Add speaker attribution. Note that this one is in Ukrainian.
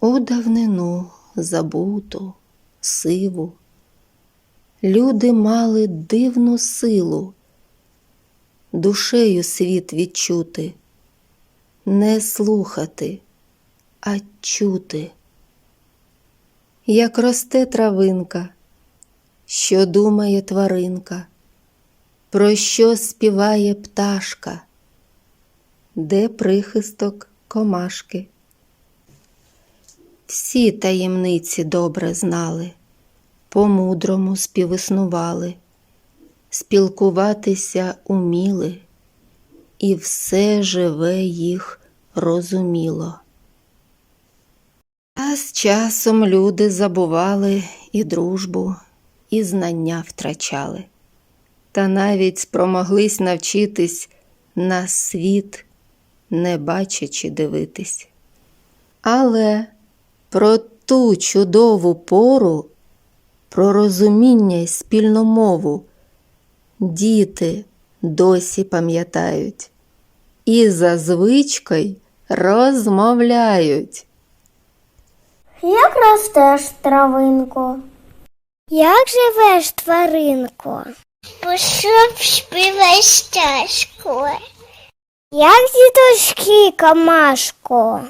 Speaker 1: У давнину забуту, сиву, люди мали дивну силу, душею світ відчути, не слухати, а чути. Як росте травинка, що думає тваринка, про що співає пташка, де прихисток комашки. Всі таємниці добре знали, по-мудрому співіснували, спілкуватися уміли, і все живе їх розуміло. А з часом люди забували і дружбу, і знання втрачали, та навіть спромоглись навчитись на світ, не бачачи дивитись. Але про ту чудову пору, про розуміння й спільну мову діти досі пам'ятають і за звичкою розмовляють.
Speaker 2: Як ростеш, травинко? Як живеш, тваринко?
Speaker 3: Пішов співай стежку.
Speaker 2: Як діточки, камашко?